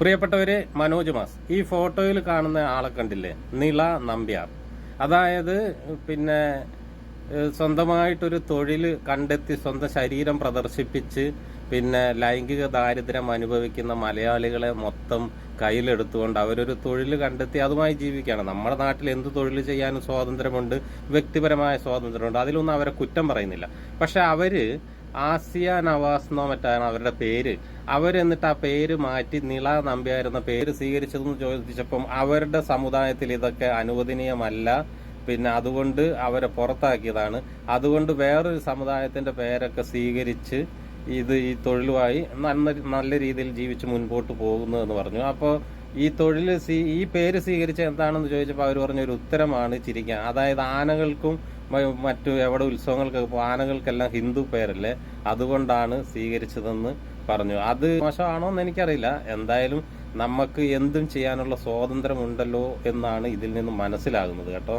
പ്രിയപ്പെട്ടവരെ മനോജ് മാസ് ഈ ഫോട്ടോയിൽ കാണുന്ന ആളെ കണ്ടില്ലേ? നിള നമ്പ്യാർ. അതായത് പിന്നെ സ്വന്തമായിട്ടൊരു തൊഴിൽ കണ്ടെത്തി സ്വന്തം ശരീരം പ്രദർശിപ്പിച്ച് പിന്നെ ലൈംഗിക ദാരിദ്ര്യം അനുഭവിക്കുന്ന മലയാളികളെ മൊത്തം കയ്യിലെടുത്തുകൊണ്ട് അവരൊരു തൊഴിൽ കണ്ടെത്തി അതുമായി ജീവിക്കുകയാണ്. നമ്മുടെ നാട്ടിൽ എന്ത് തൊഴിൽ ചെയ്യാനും സ്വാതന്ത്ര്യമുണ്ട് വ്യക്തിപരമായ സ്വാതന്ത്ര്യമുണ്ട് അതിലൊന്നും അവരെ കുറ്റം പറയുന്നില്ല. പക്ഷെ അവർ ആസിയ നവാസ് എന്നോ മറ്റാണ് അവരുടെ പേര്. അവരെന്നിട്ട് ആ പേര് മാറ്റി നിള നമ്പ്യാരെന്ന പേര് സ്വീകരിച്ചതെന്ന് ചോദിച്ചപ്പം അവരുടെ സമുദായത്തിൽ ഇതൊക്കെ അനുവദനീയമല്ല. പിന്നെ അതുകൊണ്ട് അവരെ പുറത്താക്കിയതാണ്. അതുകൊണ്ട് വേറൊരു സമുദായത്തിന്റെ പേരൊക്കെ സ്വീകരിച്ച് ഇത് ഈ തൊഴിലുമായി നല്ല നല്ല രീതിയിൽ ജീവിച്ച് മുൻപോട്ട് പോകുന്നു എന്ന് പറഞ്ഞു. അപ്പോൾ ഈ തൊഴിൽ ഈ പേര് സ്വീകരിച്ച എന്താണെന്ന് ചോദിച്ചപ്പോൾ അവർ പറഞ്ഞ ഒരു ഉത്തരമാണ് ചിരിക്കാൻ. അതായത് ആനകൾക്കും മറ്റു എവിടെ ഉത്സവങ്ങൾക്ക് ആനകൾക്കെല്ലാം ഹിന്ദു പേരല്ലേ? അതുകൊണ്ടാണ് സ്വീകരിച്ചതെന്ന് പറഞ്ഞു. അത് മോശമാണോ എന്ന് എനിക്കറിയില്ല. എന്തായാലും നമുക്ക് എന്തും ചെയ്യാനുള്ള സ്വാതന്ത്ര്യമുണ്ടല്ലോ എന്നാണ് ഇതിൽ നിന്ന് മനസ്സിലാകുന്നത് കേട്ടോ.